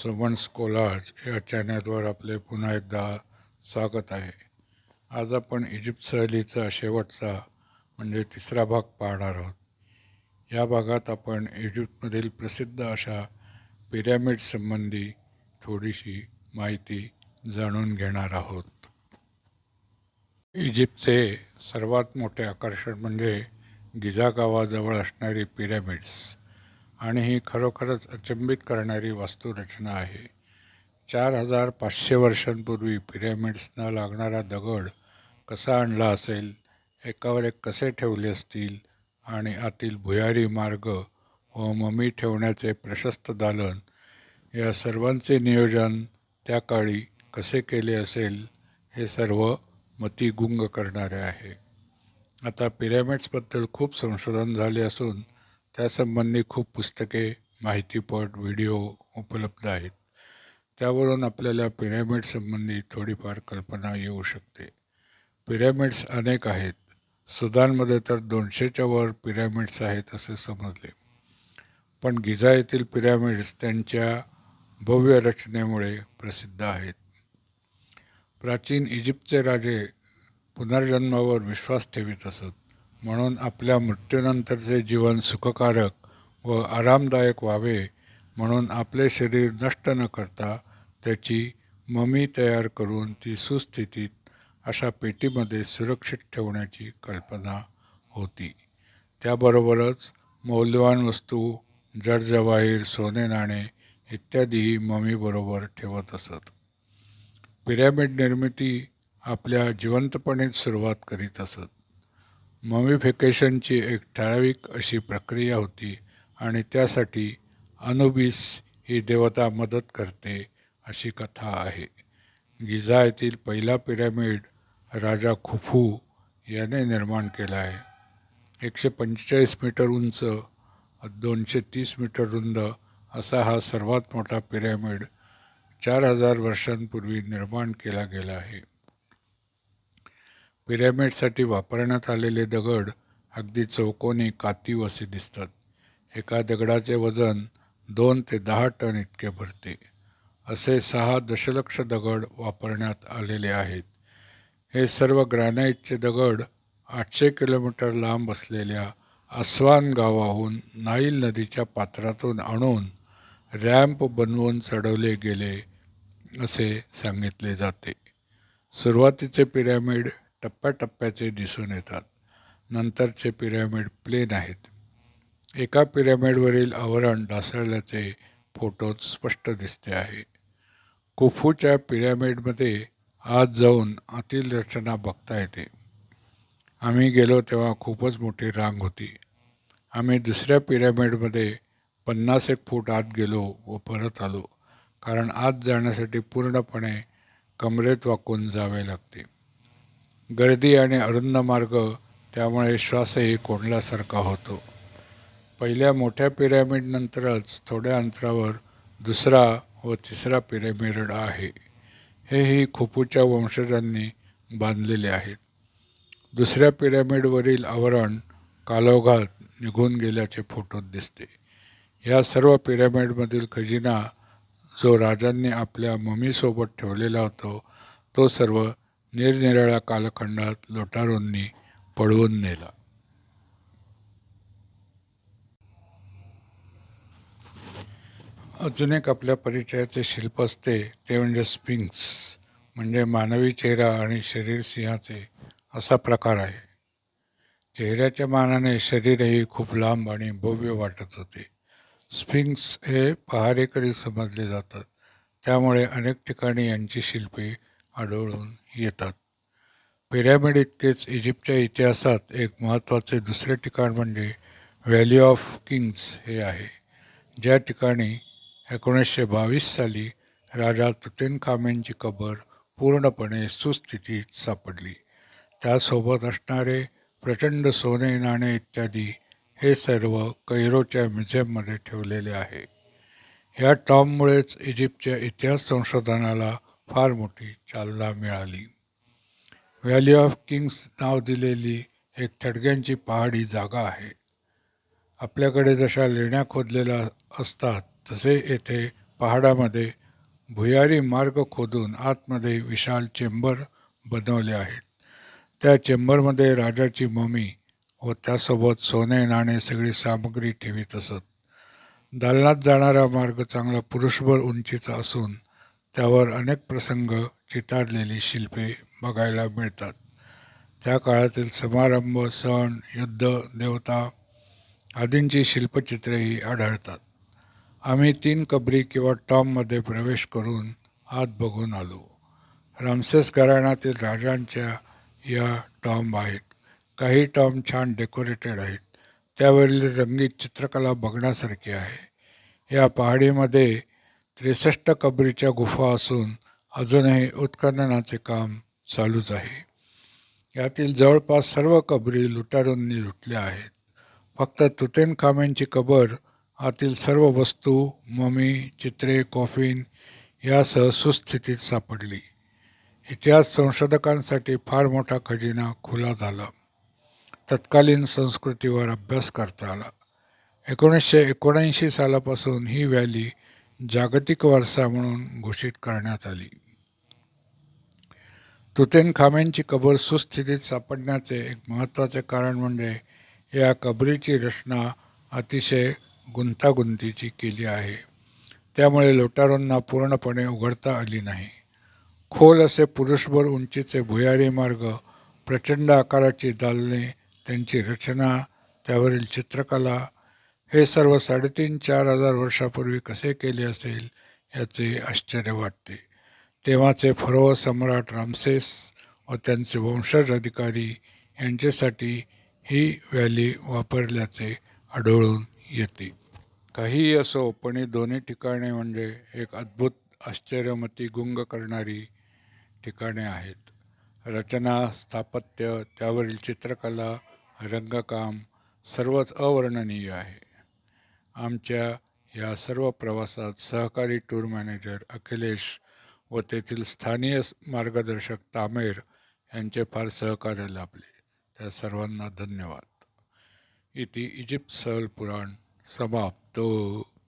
Suman's collage या चॅनलवर आपले पुन्हा एकदा स्वागत आहे. आज आपण इजिप्त सहलीचा शेवटचा म्हणजे तिसरा भाग पाहणार आहोत. या भागात आपण इजिप्तमधील प्रसिद्ध अशा पिरॅमिडसंबंधी थोडीशी माहिती जाणून घेणार आहोत. इजिप्तचे सर्वात मोठे आकर्षण म्हणजे गिझा गावाजवळ असणारी पिरॅमिड्स. आणि ही खरोखरच अचंबित करणारी वास्तुरचना आहे. चार हजार पाचशे वर्षांपूर्वी पिरॅमिड्सना लागणारा दगड कसा आणला असेल एकावर एक कसे ठेवले असतील आणि आतील भुयारी मार्ग व ममी ठेवण्याचे प्रशस्त दालन या सर्वांचे नियोजन त्या काळी कसे केले असेल हे सर्व मतिगुंग करणारे आहे. आता पिरॅमिड्सबद्दल खूप संशोधन झाले असून त्यासंबंधी खूप पुस्तके माहितीपट व्हिडिओ उपलब्ध आहेत. त्यावरून आपल्याला पिरॅमिडसंबंधी थोडीफार कल्पना येऊ शकते. पिरॅमिड्स अनेक आहेत. सुदानमध्ये तर दोनशेच्या वर पिरॅमिड्स आहेत असे समजले. पण गिझा येथील पिरॅमिड्स त्यांच्या भव्य रचनेमुळे प्रसिद्ध आहेत. प्राचीन इजिप्तचे राजे पुनर्जन्मावर विश्वास ठेवित असत. म्हणून आपल्या मृत्यूनंतरचे जीवन सुखकारक व आरामदायक व्हावे म्हणून आपले शरीर नष्ट न करता त्याची ममी तयार करून ती सुस्थितीत अशा पेटीमध्ये सुरक्षित ठेवण्याची कल्पना होती. त्याबरोबरच मौल्यवान वस्तू जडजवाहीर सोने नाणे इत्यादीही ममीबरोबर ठेवत असत. पिरॅमिड निर्मिती आपल्या जिवंतपणेच सुरुवात करीत असत. ममिफिकेशनची एक ठराविक अशी प्रक्रिया होती आणि त्यासाठी अनुबिस ही देवता मदत करते अशी कथा आहे. गिझा येथील पहिला पिरॅमिड राजा खुफू याने निर्माण केला आहे. एकशे पंचेचाळीस मीटर उंच दोनशे तीस मीटर रुंद असा हा सर्वात मोठा पिरॅमिड चार हजार वर्षांपूर्वी निर्माण केला गेला आहे. पिरॅमिडसाठी वापरण्यात आलेले दगड अगदी चौकोनी कातीव असे दिसतात. एका दगडाचे वजन दोन ते दहा टन इतके भरते. असे सहा दशलक्ष दगड वापरण्यात आलेले आहेत. हे सर्व ग्रॅनाईटचे दगड आठशे किलोमीटर लांब असलेल्या आस्वान गावाहून नाईल नदीच्या पात्रातून आणून रॅम्प बनवून चढवले गेले असे सांगितले जाते. सुरुवातीचे पिरॅमिड टप्प्याटप्प्याचे दिसून येतात. नंतरचे पिरॅमिड प्लेन आहेत. एका पिरॅमिडवरील आवरण ढासळल्याचे फोटोत स्पष्ट दिसते आहे. कुफूच्या पिरॅमिडमध्ये आत जाऊन आतील रचना बघता येते. आम्ही गेलो तेव्हा खूपच मोठी रांग होती. आम्ही दुसऱ्या पिरॅमिडमध्ये पन्नास एक फूट आत गेलो व परत आलो कारण आत जाण्यासाठी पूर्णपणे कमरेत वाकून जावे लागते. गर्दी आणि अरुंद मार्ग त्यामुळे श्वासही कोंडल्यासारखा होतो. पहिल्या मोठ्या पिरॅमिडनंतरच थोड्या अंतरावर दुसरा व तिसरा पिरॅमिड आहे. हेही खुपूच्या वंशजांनी बांधलेले आहेत. दुसऱ्या पिरॅमिडवरील आवरण कालोघात निघून गेल्याचे फोटोत दिसते. या सर्व पिरॅमिडमधील खजिना जो राजांनी आपल्या ममीसोबत ठेवलेला होतो तो सर्व निरनिराळ्या कालखंडात लोटारोंनी पळवून नेला. अजून एक आपल्या परिचयाचे शिल्प असते ते म्हणजे स्पिंक्स म्हणजे मानवी चेहरा आणि शरीर सिंहाचे असा प्रकार आहे. चेहऱ्याच्या मानाने शरीरही खूप लांब आणि भव्य वाटत होते. स्पिंक्स हे पहारेकरी समजले जातात त्यामुळे अनेक ठिकाणी यांची शिल्पे आढळून येतात. पिरॅमिड इतकेच इजिप्तच्या इतिहासात एक महत्त्वाचे दुसरे ठिकाण म्हणजे व्हॅली ऑफ किंग्स हे आहे. ज्या ठिकाणी एकोणीसशे बावीस साली राजा तुतेन खामेंची कबर पूर्णपणे सुस्थितीत सापडली. त्यासोबत असणारे प्रचंड सोने नाणे इत्यादी हे सर्व कैरोच्या म्युझियममध्ये ठेवलेले आहे. या टॉममुळेच इजिप्तच्या इतिहास संशोधनाला फार मोठी चालना मिळाली. व्हॅली ऑफ किंग्स नाव दिलेली एक थडग्यांची पहाडी जागा आहे. आपल्याकडे जशा लेण्या खोदलेल्या असतात तसे येथे पहाडामध्ये भुयारी मार्ग खोदून आतमध्ये विशाल चेंबर बनवले आहेत. त्या चेंबरमध्ये राजाची ममी व त्यासोबत सोने नाणे सगळी सामग्री ठेवीत असत. दालनात जाणारा मार्ग चांगला पुरुषभर उंचीचा असून त्यावर अनेक प्रसंग चितारलेली शिल्पे बघायला मिळतात. त्या काळातील समारंभ सण युद्ध देवता आदींची शिल्पचित्रेही आढळतात. आम्ही तीन कबरी किंवा टॉममध्ये प्रवेश करून आत बघून आलो. रामसेस घराण्यातील राजांच्या या टॉम आहेत. काही टॉम छान डेकोरेटेड आहेत. त्यावरील रंगीत चित्रकला बघण्यासारखी आहे. या पहाडीमध्ये त्रेसष्ट कबरीच्या गुफा असून अजूनही उत्खननाचे काम चालूच आहे. यातील जवळपास सर्व कबरी लुटारूंनी लुटल्या आहेत. फक्त तुतेन खामेंची कबर आतील सर्व वस्तू ममी चित्रे कॉफिन यासह सुस्थितीत सापडली. इतिहास संशोधकांसाठी फार मोठा खजिना खुला झाला. तत्कालीन संस्कृतीवर अभ्यास करता आला. एकोणीसशे एकोणऐंशी सालापासून ही व्हॅली जागतिक वारसा म्हणून घोषित करण्यात आली. तुतेनखामेंची कबर सुस्थितीत सापडण्याचे एक महत्त्वाचे कारण म्हणजे या कबरीची रचना अतिशय गुंतागुंतीची केली आहे. त्यामुळे लोटारूंना पूर्णपणे उघडता आली नाही. खोल असे पुरुषभर उंचीचे भुयारी मार्ग प्रचंड आकाराची दालने त्यांची रचना त्यावरील चित्रकला हे सर्व साडेतीन चार हजार वर्षापूर्वी कसे केले असेल याचे आश्चर्य वाटते. तेव्हाचे फरो सम्राट रामसेस व त्यांचे वंशज अधिकारी यांच्यासाठी ही व्हॅली वापरल्याचे आढळून येते. काहीही असो पण ही दोन्ही ठिकाणे म्हणजे एक अद्भुत आश्चर्यमती गुंग करणारी ठिकाणे आहेत. रचना स्थापत्य त्यावरील चित्रकला रंगकाम सर्वच अवर्णनीय आहे. आमच्या या सर्व प्रवासात सहकारी टूर मॅनेजर अखिलेश व तेथील स्थानीय मार्गदर्शक तामेर यांचे फार सहकार्य लाभले. त्या सर्वांना धन्यवाद. इति इजिप्त सहल पुराण समाप्तो.